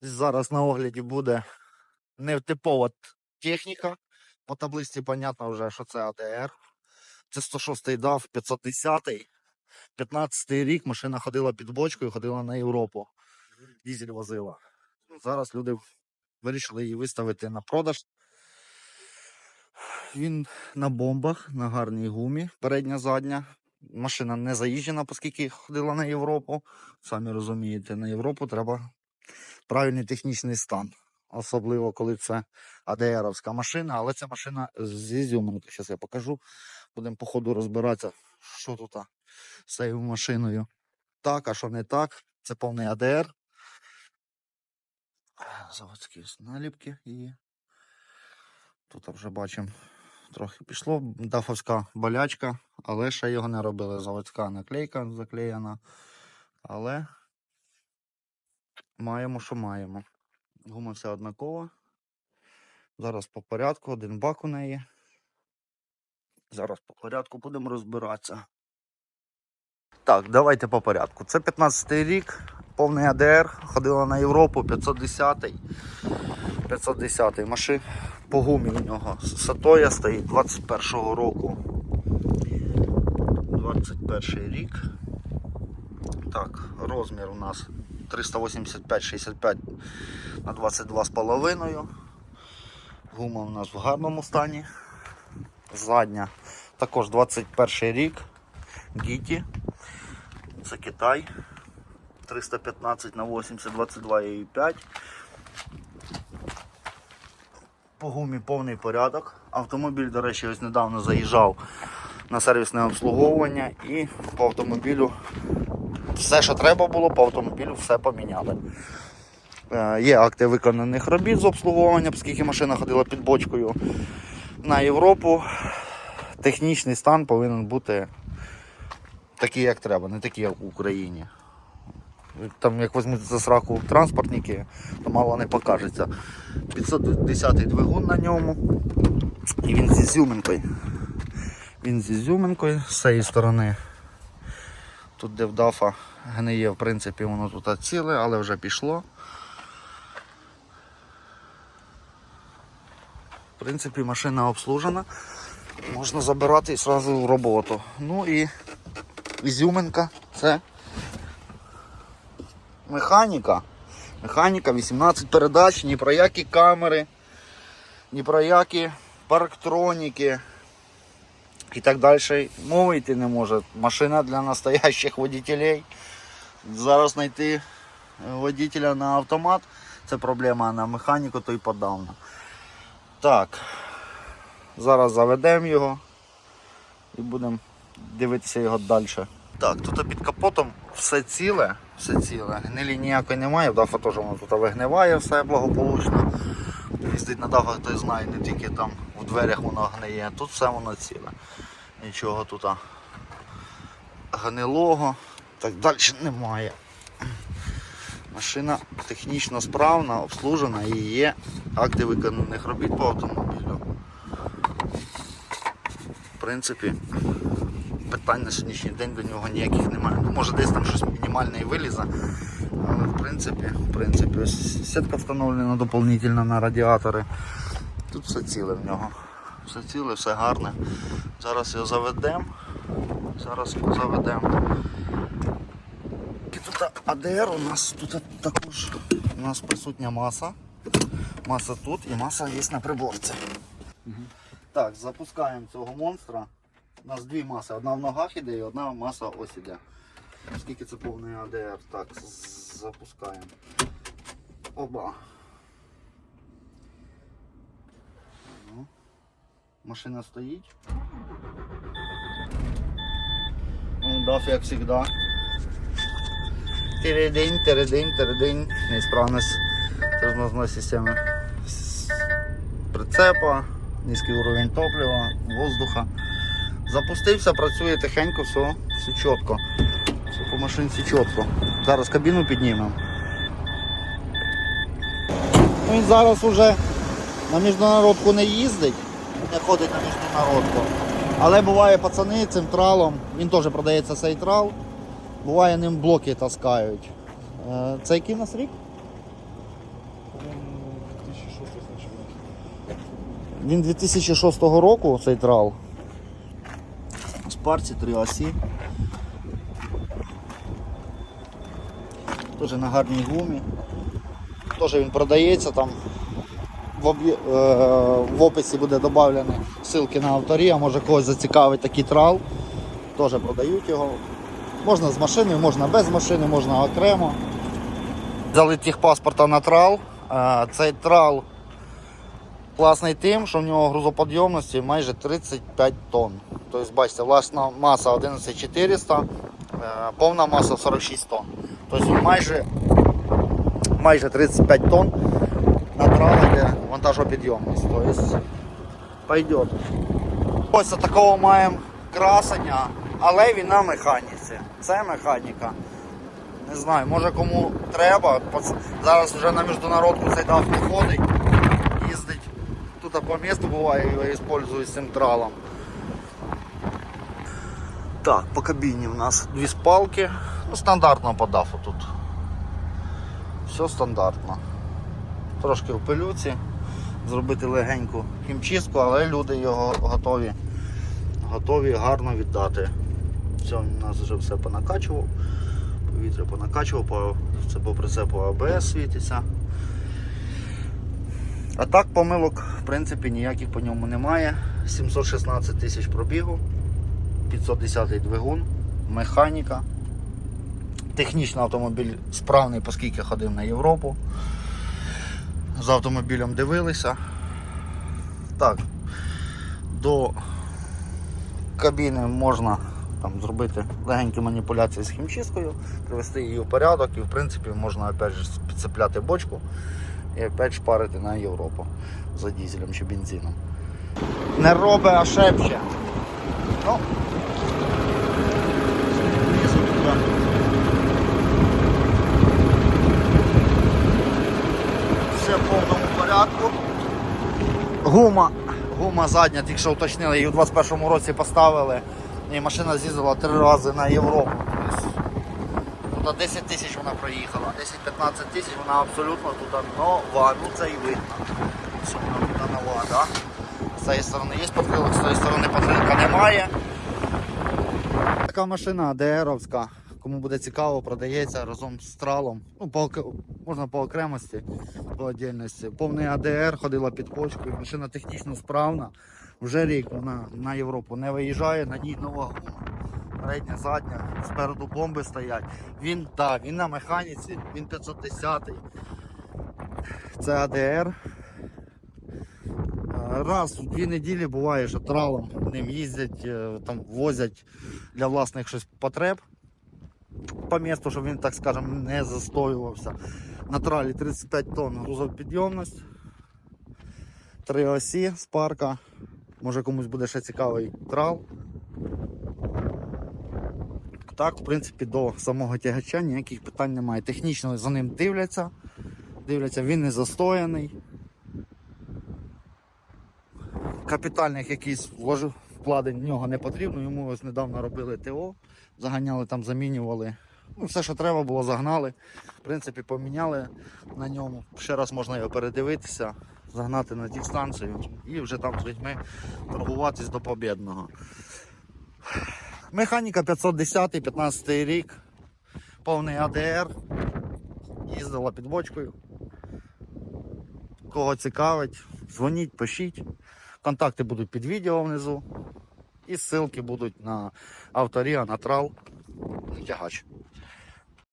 Зараз на огляді буде нетипова техніка. По таблиці понятно вже, що це АДР. Це 106-й DAF, 510-й. 15-й рік машина ходила під бочкою, ходила на Європу. Дізель возила. Ну, Зараз люди вирішили її виставити на продаж. Він на бомбах, на гарній гумі, передня задня. Машина не заїжджена, оскільки ходила на Європу. Самі розумієте, на Європу треба правильний технічний стан. Особливо, коли це АДРовська машина, але це машина з ізюминки. Зараз я покажу. Будемо по ходу розбиратися, що тут з цією машиною. Так, а що не так. Це повний АДР. Заводські наліпки і тут вже бачимо. Трохи пішло. Дафовська болячка, але ще його не робили. Заводська наклейка заклеєна. Але маємо, що маємо. Гума вся однакова. Зараз по порядку, один бак у неї. Зараз по порядку будемо розбиратися. Так, давайте по порядку. Це 15-й рік, повний АДР, ходила на Європу, 510-й. 510-й машин по гумі у нього. Сатоя стоїть 21-го року. 21 рік. Так, розмір у нас 385-65 на 22,5. Гума у нас в гарному стані. Задня також 21 рік. Гіті. Це Китай. 315 на 80, 22,5. По гумі повний порядок. Автомобіль, до речі, ось недавно заїжджав на сервісне обслуговування і по автомобілю все, що треба було, по автомобілю все поміняли. Е, Є акти виконаних робіт з обслуговування, оскільки машина ходила під бочкою на Європу. Технічний стан повинен бути такий, як треба, не такий, як в Україні. Там, як візьмуть за сраку транспортники, то мало не покажеться. 510 двигун на ньому. І він зі зюминкою. Він зі зюминкою з цієї сторони. Тут де в дафа гниє, в принципі, воно тут ціле, але вже пішло. В принципі, машина обслужена. Можна забирати і одразу в роботу. Ну і ізюминка це механіка. Механіка, 18 передач, ні про які камери, ні про які парктроніки і так далі. Мови йти не може. Машина для настоящих водителей. Зараз знайти водителя на автомат це проблема, на механіку то й подавно. Так, зараз заведемо його і будемо дивитися його далі. Так, тут під капотом все ціле, все ціле. Гнилі ніякої немає, дафа теж воно тут вигниває, все благополучно. Їздить на дафа, хто знає, не тільки там дверях воно гниє, тут все воно ціле. Нічого тут гнилого, так далі немає. Машина технічно справна, обслужена і є акти виконаних робіт по автомобілю. В принципі, питань на сьогоднішній день до нього ніяких немає. Ну, може десь там щось мінімальне і вилізе, але в принципі, в принципі, сітка встановлена доповнительно на радіатори. Тут все ціле в нього. Все ціле, все гарне. Зараз його заведемо. Зараз його заведемо. І тут АДР у нас тут також у нас присутня маса. Маса тут і маса є на приборці. Так, запускаємо цього монстра. У нас дві маси. Одна в ногах іде і одна маса ось іде. Оскільки це повний АДР. Так, запускаємо. Оба. Машина стоїть. Ну, даф як завжди. Тередень, тередень, тередень. Неисправність тормозної системи прицепа, низький уровень топлива, воздуха. Запустився, працює тихенько, все, все чітко. Все по машинці чітко. Зараз кабіну піднімемо. Він зараз вже на міжнародку не їздить, не ходить на міжнародку. Але буває пацани цим тралом, він теж продається цей трал. Буває ним блоки таскають. Е, Це який в нас рік? По-моему, 2006. Він 2006 року, цей трал. З парці 3 осі. Теж на гарній гумі. Теж він продається там. В, об'є- е, в описі буде додавлені ссылки на авторія, може когось зацікавить такий трал. Теж продають його. Можна з машиною, можна без машини, можна окремо. Взяли техпаспорта на трал. Е, Цей трал класний тим, що в нього грузоподйомності майже 35 тонн. Тобто, бачите, власна маса 11400, е, повна маса 46 тонн. Тобто майже, майже 35 тонн на трала йде вантажопідйомність. Тобто пойдет. Ось такого маємо красення, але він на механіці. Це механіка. Не знаю, може кому треба. Зараз вже на міжнародку цей дав не ходить, їздить. Тут по місту буває його використовую з цим тралом. Так, по кабіні в нас дві спалки. Ну, стандартно по дафу тут. Все стандартно. Трошки в пилюці. Зробити легеньку хімчистку, але люди його готові, готові гарно віддати. Все, у нас вже все понакачував. Повітря понакачував, по, це по АБС світиться. А так помилок в принципі ніяких по ньому немає. 716 тисяч пробігу, 510 двигун, механіка. Технічно автомобіль справний, оскільки ходив на Європу. З автомобілем дивилися. Так, до кабіни можна там, зробити легенькі маніпуляції з хімчисткою, привести її в порядок і в принципі можна опять же підцепляти бочку і опять шпарити на Європу за дізелем чи бензином. Не робить, а шепче. Ну, знизу туди. Все в повному порядку. Гума, гума задня, тільки що уточнили, її у 21-му році поставили. І машина з'їздила три рази на Європу. Тобто Тут 10 тисяч вона проїхала, 10-15 тисяч вона абсолютно тут нова, ну це і видно. Що вона тут нова, да? З цієї сторони є подвилок, з цієї сторони подвилка немає. Така машина АДРовська, кому буде цікаво, продається разом з тралом. Ну, по, можна по окремості, по отдельності. Повний АДР ходила під почкою, машина технічно справна. Вже рік вона на Європу не виїжджає, на ній нова гума. Передня, задня, спереду бомби стоять. Він, так, він на механіці, він 510 Це АДР. Раз в дві неділі буває, що тралом ним їздять, е, там возять для власних щось потреб по місту, щоб він, так скажемо, не застоювався. На тралі 35 тонн грузопідйомність, три осі з парка. Може комусь буде ще цікавий трал. Так, в принципі, до самого тягача ніяких питань немає. Технічно за ним дивляться. Дивляться, він не застояний. Капітальних якісь вкладень в нього не потрібно. Йому ось недавно робили ТО, заганяли там, замінювали. Ну, все, що треба було, загнали. В принципі, поміняли на ньому. Ще раз можна його передивитися, загнати на дистанцію і вже там з людьми торгуватись до побєдного. Механіка 510, 15 рік, повний АДР. Їздила під бочкою. Кого цікавить, дзвоніть, пишіть. Контакти будуть під відео внизу. І ссылки будуть на авторія, на трал, тягач.